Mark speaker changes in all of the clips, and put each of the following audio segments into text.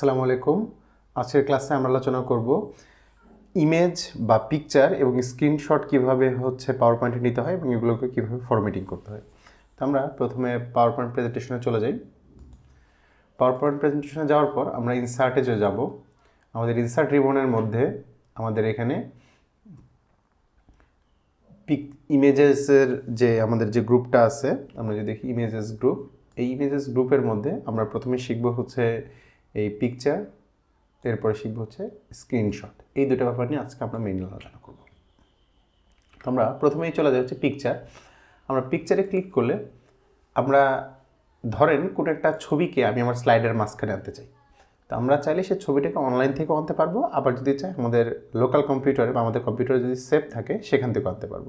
Speaker 1: আসসালামু আলাইকুম। আজকের ক্লাসে আমরা আলোচনা করব ইমেজ বা পিকচার এবং স্ক্রিনশট কীভাবে হচ্ছে পাওয়ার পয়েন্টে নিতে হয় এবং এগুলোকে কীভাবে ফরম্যাটিং করতে হয়। তো আমরা প্রথমে পাওয়ার পয়েন্ট প্রেজেন্টেশনে চলে যাই। পাওয়ার পয়েন্ট প্রেজেন্টেশনে যাওয়ার পর আমরা ইনসার্টে যে যাব, আমাদের ইনসার্ট রিবনের মধ্যে আমাদের এখানে পিক ইমেজেসের যে আমাদের যে গ্রুপটা আছে, আমরা যদি দেখি ইমেজেস গ্রুপ এই ইমেজেস গ্রুপের মধ্যে আমরা প্রথমে শিখব হচ্ছে এই পিকচার এরপরে শিখব হচ্ছে স্ক্রিনশট এই দুটো ব্যাপার নিয়ে আজকে আমরা মেইন আলোচনা করব। আমরা প্রথমেই চলে যাই হচ্ছে পিকচার আমরা পিকচারে ক্লিক করলে আমরা ধরেন কোনো একটা ছবিকে আমি আমার স্লাইডের মাঝখানে আনতে চাই। তো আমরা চাইলে সেই ছবিটাকে অনলাইন থেকেও আনতে পারব, আবার যদি চাই আমাদের লোকাল কম্পিউটারে বা আমাদের কম্পিউটারে যদি সেভ থাকে, সেখান থেকেও আনতে পারব।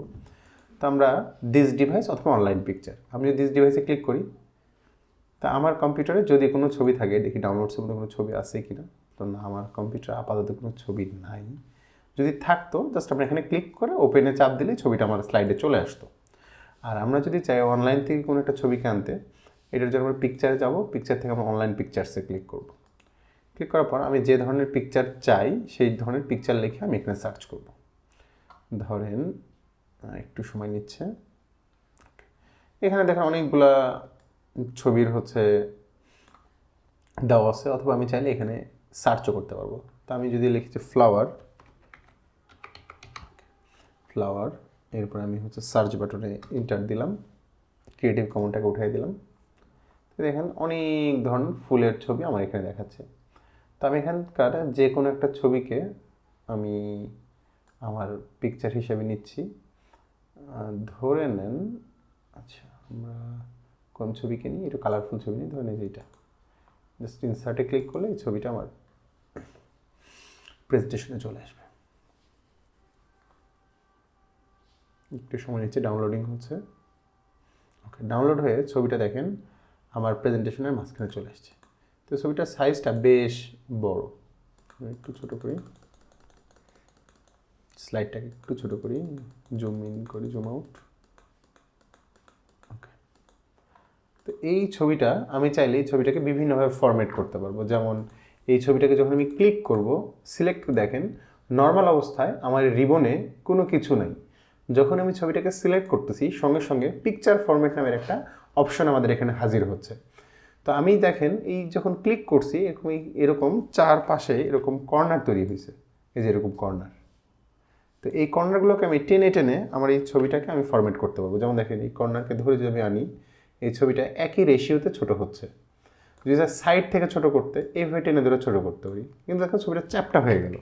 Speaker 1: তো আমরা দিস ডিভাইস অথবা অনলাইন পিকচার আমি যদি দিস ডিভাইসে ক্লিক করি তা আমার কম্পিউটারে যদি কোনো ছবি থাকে, দেখি ডাউনলোডসের মধ্যে কোনো ছবি আছে কি না তো না, আমার কম্পিউটারে আপাতত কোনো ছবি নাই। যদি থাকতো জাস্ট আমরা এখানে ক্লিক করে ওপেনে চাপ দিলেই ছবিটা আমার স্লাইডে চলে আসতো। আর আমরা যদি চাই অনলাইন থেকে কোনো একটা ছবিকে আনতে, এটার জন্য আমরা পিকচারে যাব পিকচার থেকে আমরা অনলাইন পিকচার্সে ক্লিক করব। ক্লিক করার পর আমি যে ধরনের পিকচার চাই, সেই ধরনের পিকচার লিখে আমি এখানে সার্চ করব। ধরেন একটু সময় নিচ্ছে। এখানে দেখেন অনেকগুলা ছবির হচ্ছে দেওয়া আছে, অথবা আমি চাইলে এখানে সার্চও করতে পারব। তো আমি যদি লিখেছি ফ্লাওয়ার ফ্লাওয়ার এরপর আমি হচ্ছে সার্চ বাটনে ইন্টার দিলাম ক্রিয়েটিভ কমনটাকে উঠাই দিলাম। দেখেন অনেক ধরনের ফুলের ছবি আমার এখানে দেখাচ্ছে। তো আমি এখানকার যে কোনো একটা ছবিকে আমি আমার পিকচার হিসেবে নিচ্ছি। ধরে নেন আচ্ছা আমরা কোন ছবিকে নিই একটু কালারফুল ছবি নিই ধরে নিই এটা জাস্ট ইনসার্টে ক্লিক করলে এই ছবিটা আমার প্রেজেন্টেশনে চলে আসবে। একটু সময় নিচ্ছে ডাউনলোডিং হচ্ছে। ওকে ডাউনলোড হয়ে ছবিটা দেখেন, আমার প্রেজেন্টেশনের মাঝখানে চলে আসছে। তো ছবিটার সাইজটা বেশ বড়। একটু ছোট করি। স্লাইডটাকে একটু ছোট করি। জুম ইন করি জুম আউট ওকে তো এই ছবিটা আমি চাইলে এই ছবিটাকে বিভিন্নভাবে ফরম্যাট করতে পারব। যেমন এই ছবিটাকে যখন আমি ক্লিক করব সিলেক্ট দেখেন নর্মাল অবস্থায় আমার রিবনে কোনো কিছু নাই। যখন আমি ছবিটাকে সিলেক্ট করতেছি, সঙ্গে সঙ্গে পিকচার ফরম্যাট নামের একটা অপশন আমাদের এখানে হাজির হচ্ছে। তো আমি দেখেন, এই যখন ক্লিক করছি, এরকম এরকম চারপাশে এরকম কর্নার তৈরি হয়েছে। এই যে এরকম কর্নার তো এই কর্নারগুলোকে আমি টেনে টেনে আমার এই ছবিটাকে আমি ফরম্যাট করতে পারব। যেমন দেখেন, এই কর্নারকে ধরে যদি আমি আনি এই ছবিটা একই রেশিওতে ছোট হচ্ছে। যদি সাইড থেকে ছোট করতে এইভাবে টেনে ধরে ছোট করতে পারি। কিন্তু দেখো ছবিটা চ্যাপটা হয়ে গেল।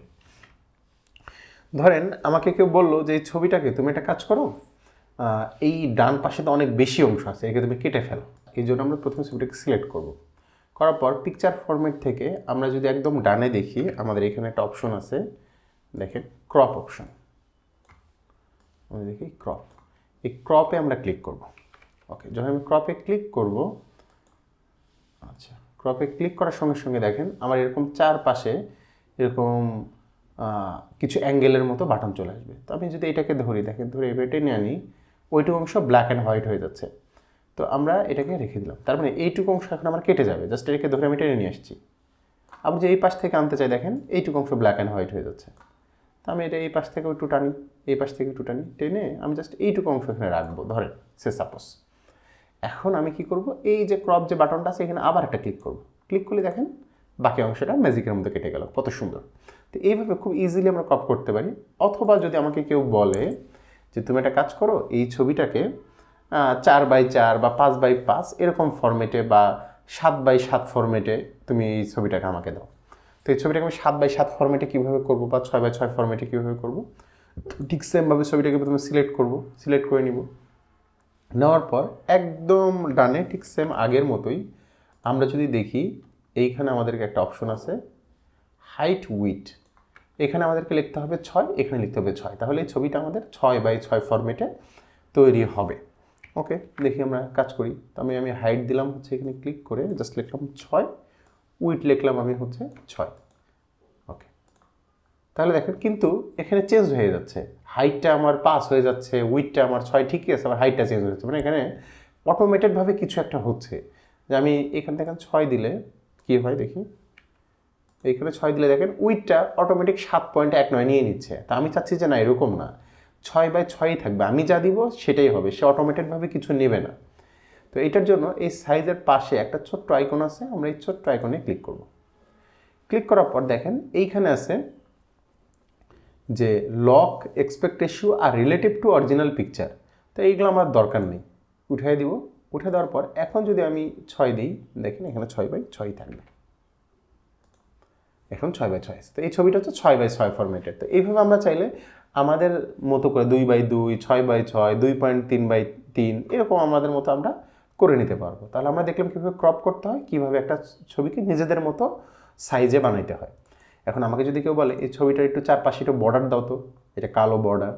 Speaker 1: ধরেন আমাকে কেউ বলল যে, এই ছবিটাকে তুমি একটা কাজ করো এই ডান পাশে তো অনেক বেশি অংশ আছে, একে তুমি কেটে ফেলো। এই জন্য আমরা প্রথমে ছবিটাকে সিলেক্ট করব। করার পর পিকচার ফরম্যাট থেকে আমরা যদি একদম ডানে দেখি, আমাদের এখানে একটা অপশন আছে। দেখেন ক্রপ অপশন আমরা দেখি ক্রপ এই ক্রপে আমরা ক্লিক করব। ওকে যখন আমি ক্রপে ক্লিক করব আচ্ছা ক্রপে ক্লিক করার সঙ্গে সঙ্গে দেখেন আমার এরকম চারপাশে এরকম কিছু অ্যাঙ্গেলের মতো বাটন চলে আসবে। তো আমি যদি এটাকে ধরি, দেখেন, ধরে এবার টেনে আনি, ওইটুকু অংশ ব্ল্যাক অ্যান্ড হোয়াইট হয়ে যাচ্ছে। তো আমরা এটাকে রেখে দিলাম। তার মানে এইটুকু অংশ এখন আমার কেটে যাবে। জাস্ট এটাকে ধরে আমি টেনে নিয়ে আসছি। আবার যে এই পাশ থেকে আনতে চাই, দেখেন, এইটুকু অংশ ব্ল্যাক অ্যান্ড হোয়াইট হয়ে যাচ্ছে। তো আমি এটা এই পাশ থেকে একটু টানি, এই পাশ থেকে একটু টানি, টেনে আমি জাস্ট এইটুকু অংশ এখানে রাখব। ধরেন সে সাপোজ এখন আমি কি করব? এই যে ক্রপ যে বাটনটা আছে, এখানে আবার একটা ক্লিক করব। ক্লিক করলে দেখেন, বাকি অংশটা ম্যাজিকের মধ্যে কেটে গেল। কত সুন্দর। তো এইভাবে খুব ইজিলি আমরা ক্রপ করতে পারি। অথবা যদি আমাকে কেউ বলে যে, তুমি একটা কাজ করো, এই ছবিটাকে চার বাই চার বা পাঁচ বাই পাঁচ এরকম ফরম্যাটে বা সাত বাই সাত ফরম্যাটে তুমি এই ছবিটাকে আমাকে দাও। তো এই ছবিটাকে আমি সাত বাই সাত ফরম্যাটে কীভাবে করব বা ছয় বাই ছয় ফর্মেটে কীভাবে করব? ঠিক সেমভাবে ছবিটাকে প্রথমে সিলেক্ট করব। সিলেক্ট করে নিব। নেওয়ার পর একদম ডানে ঠিক সেম আগের মতোই আমরা যদি দেখি, এইখানে আমাদেরকে একটা অপশন আছে হাইট উইট এখানে আমাদেরকে লিখতে হবে ছয়, এখানে লিখতে হবে ছয়। তাহলে এই ছবিটা আমাদের ছয় বাই ছয় ফরম্যাটে তৈরি হবে। ওকে দেখি আমরা কাজ করি। তো আমি আমি হাইট দিলাম হচ্ছে এখানে ক্লিক করে জাস্ট লিখলাম ছয় উইট লিখলাম আমি হচ্ছে ছয়। তাহলে দেখেন কিন্তু এখানে চেঞ্জ হয়ে যাচ্ছে। হাইটটা আমার পাস হয়ে যাচ্ছে উইথটা আমার ছয়, ঠিকই আছে আমার হাইটটা চেঞ্জ হয়ে যাচ্ছে। মানে এখানে অটোমেটেডভাবে কিছু একটা হচ্ছে। যে আমি এখান থেকে ছয় দিলে কি হয় দেখি? এইখানে ছয় দিলে দেখেন উইটটা অটোমেটিক সাত পয়েন্ট এক নয় নিয়ে নিচ্ছে। তা আমি চাচ্ছি যে না, এরকম না। ছয় বাই ছয়ই থাকবে। আমি যা দিব সেটাই হবে। সে অটোমেটিকভাবে কিছু নেবে না। তো এটার জন্য এই সাইজের পাশে একটা ছোট্ট আইকন আছে। আমরা এই ছোট্ট আইকনে ক্লিক করব। ক্লিক করার পর দেখেন এইখানে আছে যে লক এক্সপেক্ট রেশিও আর রিলেটিভ টু অরিজিনাল পিকচার তো এইগুলো আমার দরকার নেই। উঠাই দিব। উঠে দেওয়ার পর এখন যদি আমি ছয় দিই, দেখেন এখানে ছয় বাই ছয় থাকবে। এখন ছয় বাই ছয় তো এই ছবিটা হচ্ছে ছয় বাই ছয় ফরম্যাটের তো এইভাবে আমরা চাইলে আমাদের মতো করে দুই বাই দুই, ছয় বাই ছয়, দুই পয়েন্ট তিন বাই তিন, এরকম আমাদের মতো আমরা করে নিতে পারব। তাহলে আমরা দেখলাম কীভাবে ক্রপ করতে হয়, কীভাবে একটা ছবিকে নিজেদের মতো সাইজে বানাইতে হয়। এখন আমাকে যদি কেউ বলে, এই ছবিটার একটু চারপাশে একটু বর্ডার দাও তো, এটা কালো বর্ডার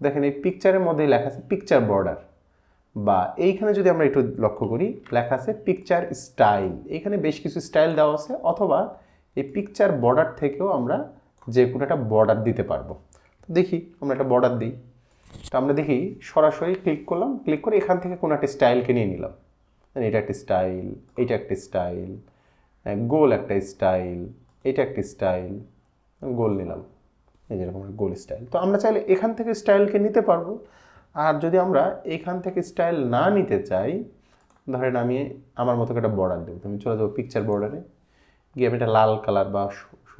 Speaker 1: দেখেন এই পিকচারের মধ্যেই লেখা আছে পিকচার বর্ডার বা এইখানে যদি আমরা একটু লক্ষ্য করি, লেখা আছে পিকচার স্টাইল এখানে বেশ কিছু স্টাইল দেওয়া আছে, অথবা এই পিকচার বর্ডার থেকেও আমরা যে কোনো একটা বর্ডার দিতে পারব। তো দেখি, আমরা একটা বর্ডার দিই। তো আমরা দেখি, সরাসরি ক্লিক করলাম ক্লিক করে এখান থেকে কোনো একটা স্টাইলকে নিয়ে নিলাম। এটা একটা স্টাইল এইটা একটা স্টাইল গোল একটা স্টাইল এটা একটা স্টাইল। গোল নিলাম। এই যেরকম গোল স্টাইল। তো আমরা চাইলে এখান থেকে স্টাইলকে নিতে পারব। আর যদি আমরা এখান থেকে স্টাইল না নিতে চাই, ধরেন আমি আমার মতো একটা বর্ডার দেবো। তুমি চলে যাব পিকচার বর্ডারে গিয়ে আমি একটা লাল কালার বা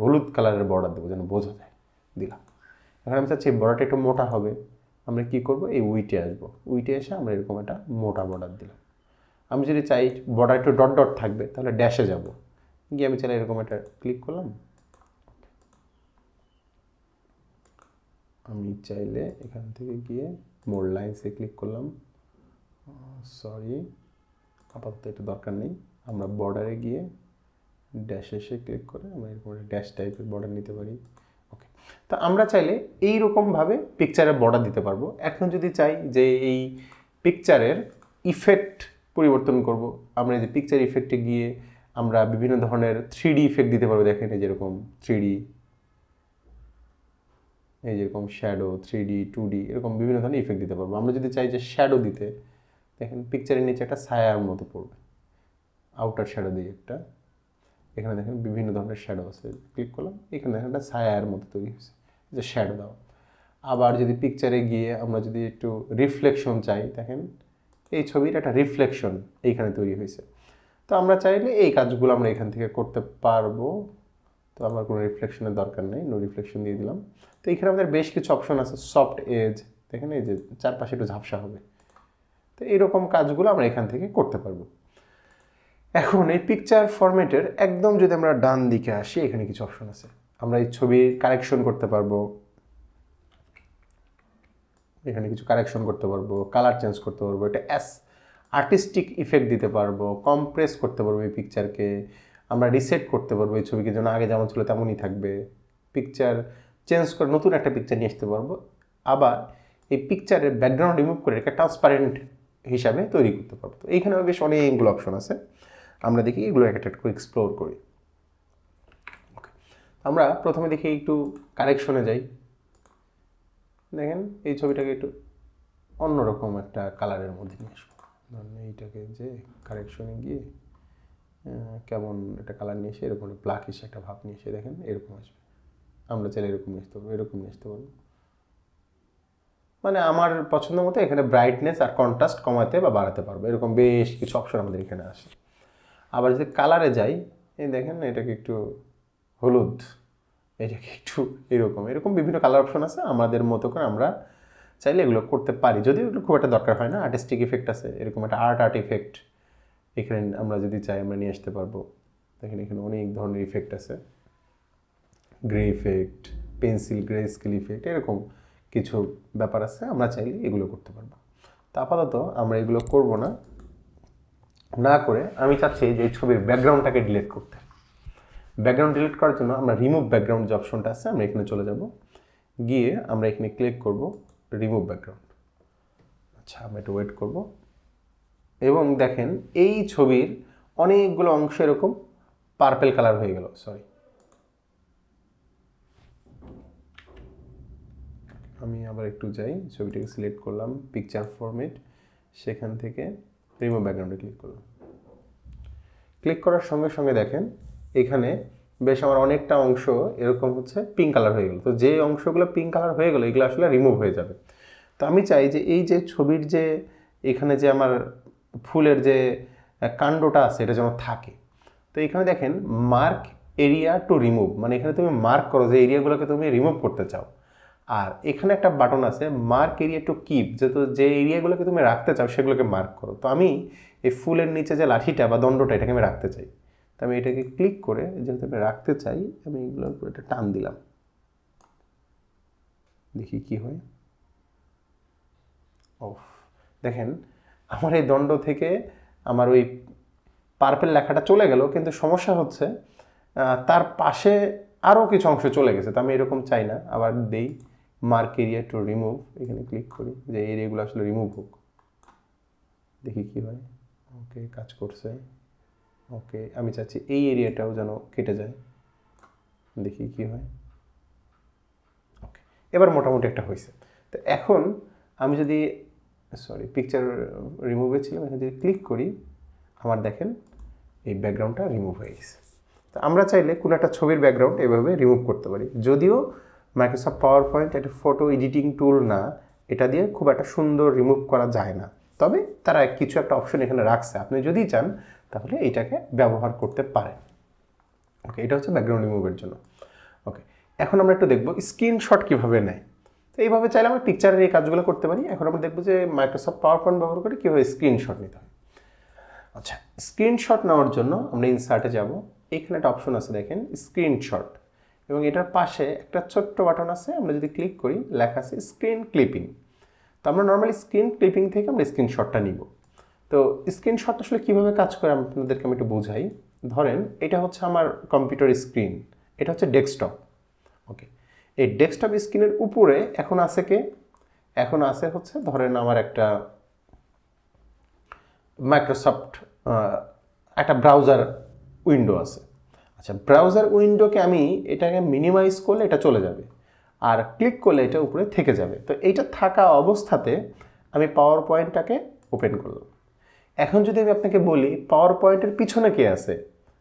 Speaker 1: হলুদ কালারের বর্ডার দেবো যেন বোঝা যায়। দিলাম। এখন আমি চাচ্ছি বর্ডারটা একটু মোটা হবে। আমরা কি করব? এই উইটে আসব। উইটে এসে আমরা এরকম একটা মোটা বর্ডার দিলাম। আমি যদি চাই বর্ডার একটু ডট ডট থাকবে, তাহলে ড্যাশে যাব। গিয়ে আমি চাইলে এরকম একটা ক্লিক করলাম। আমি চাইলে এখান থেকে গিয়ে মোর লাইন্সে ক্লিক করলাম। সরি আপাতত এটা দরকার নেই। আমরা বর্ডারে গিয়ে ড্যাশ এসে ক্লিক করে আমরা এরকম একটা ড্যাশ টাইপের বর্ডার নিতে পারি। ওকে তা আমরা চাইলে এই রকমভাবে পিকচারের বর্ডার দিতে পারব। এখন যদি চাই যে এই পিকচারের ইফেক্ট পরিবর্তন করব, আমরা যে পিকচার ইফেক্টে গিয়ে আমরা বিভিন্ন ধরনের থ্রি ডি ইফেক্ট দিতে পারব। দেখেন এই যেরকম থ্রি ডি এই যেরকম shadow three D two D এরকম বিভিন্ন ধরনের ইফেক্ট দিতে পারব। আমরা যদি চাই যে শ্যাডো দিতে, দেখেন পিকচারের নিচে একটা ছায়ার মতো পড়বে আউটার শ্যাডো দিয়ে একটা। এখানে দেখেন বিভিন্ন ধরনের শ্যাডো আছে। ক্লিক করলাম, এখানে দেখেন একটা ছায়ার মতো তৈরি হয়েছে, যে শ্যাডো দাও। আবার যদি পিকচারে গিয়ে আমরা যদি একটু রিফ্লেকশন চাই, দেখেন এই ছবির একটা রিফ্লেকশন এইখানে তৈরি হয়েছে। তো আমরা চাইলে এই কাজগুলো আমরা এখান থেকে করতে পারব। তো আমার কোনো রিফ্লেকশনের দরকার নেই নো রিফ্লেকশন দিয়ে দিলাম। তো এখানে আমাদের বেশ কিছু অপশন আছে সফট এজ দেখেন এই যে চারপাশে একটু ঝাপসা হবে। তো এইরকম কাজগুলো আমরা এখান থেকে করতে পারব। এখন এই পিকচার ফরম্যাটের একদম যদি আমরা ডান দিকে আসি, এখানে কিছু অপশন আছে। আমরা এই ছবি কারেকশন করতে পারব। এখানে কিছু কারেকশন করতে পারব কালার চেঞ্জ করতে পারব। এটা অ্যাস আর্টিস্টিক ইফেক্ট দিতে পারব কম্প্রেস করতে পারব এই পিকচারকে আমরা রিসেট করতে পারব এই ছবিকে, যেন আগে যেমন ছিল তেমনই থাকবে। পিকচার চেঞ্জ করে নতুন একটা পিকচার নিয়ে আসতে পারব, আবার এই পিকচারের ব্যাকগ্রাউন্ড রিমুভ করে একটা ট্রান্সপারেন্ট হিসাবে তৈরি করতে পারব। তো এইখানে বেশ অনেকগুলো অপশন আছে, আমরা দেখি এগুলো একটা করে এক্সপ্লোর করি। আমরা প্রথমে দেখি একটু কারেকশনে যাই। দেখেন, এই ছবিটাকে একটু অন্যরকম একটা কালারের মধ্যে নিয়ে আসব। এইটাকে যে কারেকশনে গিয়ে কেমন একটা কালার নিয়ে এসে এরকম ব্ল্যাক এসে একটা ভাব নিয়ে এসে দেখেন, এরকম আসবে। আমরা চাইলে এরকম আসতে পারব, এরকম নিয়ে আসতে পারব। মানে আমার পছন্দ মতো এখানে ব্রাইটনেস আর কন্ট্রাস্ট কমাতে বা বাড়াতে পারব, এরকম বেশ কিছু অপশন আমাদের এখানে আসে আবার যদি কালারে যাই, এই দেখেন এটাকে একটু হলুদ, এটাকে একটু এরকম এরকম বিভিন্ন কালার অপশন আছে, আমাদের মতো করে আমরা চাইলে এগুলো করতে পারি। যদিও এগুলো খুব একটা দরকার হয় না। আর্টিস্টিক ইফেক্ট আছে, এরকম একটা আর্ট আর্ট ইফেক্ট এখানে আমরা যদি চাই আমরা নিয়ে আসতে পারব। দেখেন এখানে অনেক ধরনের ইফেক্ট আছে। Grey effect pencil greyscale effect এরকম কিছু ব্যাপার আছে। আমরা চাইলে এগুলো করতে পারব। তা আপাতত আমরা এগুলো করব না। না করে আমি চাচ্ছি যে ছবির ব্যাকগ্রাউন্ডটাকে ডিলিট করতে। ব্যাকগ্রাউন্ড ডিলিট করার জন্য আমরা রিমুভ ব্যাকগ্রাউন্ড যে অপশনটা আছে, আমরা এখানে চলে যাব। গিয়ে আমরা এখানে ক্লিক করব। Remove background. আচ্ছা আমরা একটু ওয়েট করব। এবং দেখেন, এই ছবির অনেকগুলো অংশ এরকম পার্পেল কালার হয়ে গেল সরি আমি আবার একটু যাই, ছবিটাকে সিলেক্ট করলাম পিকচার ফরম্যাট সেখান থেকে রিমুভ ব্যাকগ্রাউন্ডে ক্লিক করলাম। ক্লিক করার সঙ্গে সঙ্গে দেখেন, এখানে বেশ আমার অনেকটা অংশ এরকম হচ্ছে পিঙ্ক কালার হয়ে গেলো। তো যে অংশগুলো পিঙ্ক কালার হয়ে গেলো, এগুলো আসলে রিমুভ হয়ে যাবে। তো আমি চাই যে এই যে ছবির যে এখানে যে আমার ফুলের যে কাণ্ডটা আছে, এটা যেন থাকে। তো এখানে দেখেন মার্ক এরিয়া টু রিমুভ মানে এখানে তুমি মার্ক করো যে এরিয়াগুলোকে তুমি রিমুভ করতে চাও। আর এখানে একটা বাটন আছে মার্ক এরিয়া টু কিপ যেহেতু যে এরিয়াগুলোকে তুমি রাখতে চাও, সেগুলোকে মার্ক করো। তো আমি এই ফুলের নিচে যে লাঠিটা বা দণ্ডটা, এটাকে আমি রাখতে চাই। তো আমি এটাকে ক্লিক করে যেহেতু আমি রাখতে চাই, আমি এগুলোর উপর একটা টান দিলাম। দেখি কি হয়। ও দেখেন আমার এই দণ্ড থেকে আমার ওই পার্পেল লেখাটা চলে গেল, কিন্তু সমস্যা হচ্ছে তার পাশে আরও কিছু অংশ চলে গেছে, তো আমি এরকম চাই না, আবার দেই মার্ক এরিয়া টু রিমুভ এখানে ক্লিক করি যে এরিয়াগুলো আসলে রিমুভ হোক। দেখি কি হয়। ওকে কাজ করছে। ওকে, আমি চাচ্ছি এই এরিয়াটাও যেন কেটে যায়। দেখি কি হয়। ওকে, এবার মোটামুটি একটা হয়েছে। তো এখন আমি যদি সরি পিকচার রিমুভে ছিলাম এখানে যদি ক্লিক করি, আমার দেখেন এই ব্যাকগ্রাউন্ডটা রিমুভ হয়ে গেছে। তো আমরা চাইলে কোনো একটা ছবির ব্যাকগ্রাউন্ড এভাবে রিমুভ করতে পারি। যদিও মাইক্রোসফট পাওয়ার পয়েন্ট একটা ফটো এডিটিং টুল না, এটা দিয়ে খুব একটা সুন্দর রিমুভ করা যায় না। তবে তারা কিছু একটা অপশন এখানে রাখছে। আপনি যদি চান তাহলে এটাকে ব্যবহার করতে পারেন। ওকে এটা হচ্ছে ব্যাকগ্রাউন্ড রিমুভের জন্য। ওকে এখন আমরা একটু দেখব স্ক্রিনশট কীভাবে নেয়। তো এইভাবে চাইলে আমরা পিকচারের এই কাজগুলো করতে পারি। এখন আমরা দেখব যে মাইক্রোসফট পাওয়ার পয়েন্ট ব্যবহার করে কীভাবে স্ক্রিনশট নিতে হয়। আচ্ছা স্ক্রিনশট নেওয়ার জন্য আমরা ইনসার্টে যাব। এখানে একটা অপশন আছে, দেখেন স্ক্রিনশট এবং এটার পাশে একটা ছোট্ট বাটন আছে, আমরা যদি ক্লিক করি, লেখা আছে স্ক্রিন ক্লিপিং তো আমরা নর্মালি স্ক্রিন ক্লিপিং থেকে আমরা স্ক্রিনশটটা নিব। তো স্ক্রিনশট আসলে কীভাবে কাজ করে আমি আপনাদেরকে আমি একটু বোঝাই। ধরেন, এটা হচ্ছে আমার কম্পিউটার স্ক্রিন এটা হচ্ছে ডেস্কটপ ওকে এই ডেস্কটপ স্ক্রিনের উপরে এখন আছে কে? এখন আছে হচ্ছে, ধরেন আমার একটা মাইক্রোসফট একটা ব্রাউজার উইন্ডো আছে। আচ্ছা ব্রাউজার উইন্ডোকে আমি এটাকে মিনিমাইজ করলে এটা চলে যাবে, আর ক্লিক করলে এটা উপরে থেকে যাবে। তো এইটা থাকা অবস্থাতে আমি পাওয়ার পয়েন্টটাকে ওপেন করলাম। এখন যদি আমি আপনাকে বলি পাওয়ার পয়েন্টের পিছনে কে আছে?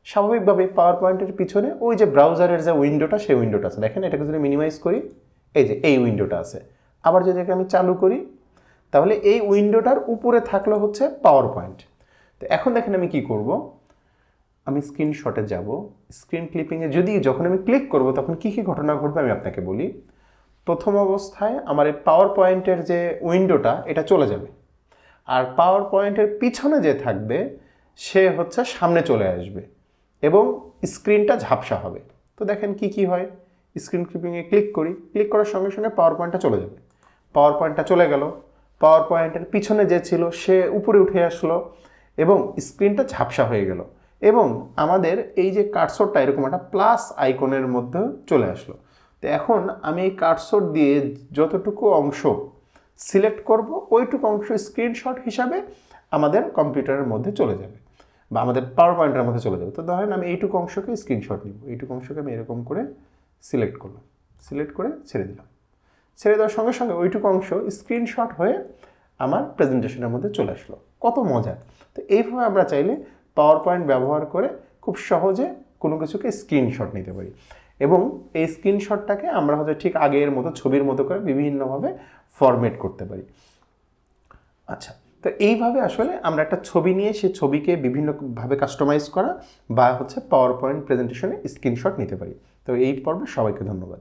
Speaker 1: স্বাভাবিকভাবে পাওয়ার পয়েন্টের পিছনে ওই যে ব্রাউজারের যে উইন্ডোটা সেই উইন্ডোটা আছে। দেখেন, এটাকে যদি মিনিমাইজ করি, এই যে এই উইন্ডোটা আছে। আবার যদি এটাকে আমি চালু করি, তাহলে এই উইন্ডোটার উপরে থাকল হচ্ছে পাওয়ার পয়েন্ট তো এখন দেখেন আমি কি করব? আমি স্ক্রিনশটে যাব। স্ক্রিন ক্লিপিংয়ে যদি, যখন আমি ক্লিক করব, তখন কি কি ঘটনা ঘটবে আমি আপনাকে বলি। প্রথম অবস্থায় আমার এই পাওয়ার পয়েন্টের যে উইন্ডোটা এটা চলে যাবে। আর পাওয়ার পয়েন্টের পিছনে যে থাকবে, সে হচ্ছে সামনে চলে আসবে এবং স্ক্রিনটা ঝাপসা হবে। তো দেখেন কি কি হয়? স্ক্রিন ক্লিপিংয়ে ক্লিক করি, ক্লিক করার সঙ্গে সঙ্গে পাওয়ার পয়েন্টটা চলে যাবে। পাওয়ার পয়েন্টটা চলে গেল পাওয়ার পয়েন্টের পিছনে যে ছিল সে উপরে উঠে আসলো এবং স্ক্রিনটা ঝাপসা হয়ে গেল এবং আমাদের এই যে কার্সরটা এরকম একটা প্লাস আইকনের মধ্যে চলে আসলো। তো এখন আমি এই কার্সর দিয়ে যতটুকু অংশ সিলেক্ট করব, ওইটুকু অংশ স্ক্রিনশট হিসাবে আমাদের কম্পিউটারের মধ্যে চলে যাবে বা আমাদের পাওয়ার পয়েন্টের মধ্যে চলে যাবে। তো ধরেন আমি এইটুকু অংশকে স্ক্রিনশট নিব, এইটুকু অংশকে আমি এরকম করে সিলেক্ট করলাম, সিলেক্ট করে ছেড়ে দিলাম। ছেড়ে দেওয়ার সঙ্গে সঙ্গে ওইটুকু অংশ স্ক্রিনশট হয়ে আমার প্রেজেন্টেশনের মধ্যে চলে আসলো। কত মজার তো এইভাবে আমরা চাইলে পাওয়ার পয়েন্ট ব্যবহার করে খুব সহজে কোনো কিছুকে স্ক্রিনশট নিতে পারি। এবং এই স্ক্রিনশটটাকে আমরা হয়তো ঠিক আগের মতো, ছবির মতো করে বিভিন্নভাবে ফরম্যাট করতে পারি। আচ্ছা তো এইভাবে আসলে আমরা একটা ছবি নিয়ে সে ছবিকে বিভিন্নভাবে কাস্টমাইজ করা বা হচ্ছে পাওয়ার পয়েন্ট প্রেজেন্টেশনে স্ক্রিনশট নিতে পারি। তো এই পর্বে সবাইকে ধন্যবাদ।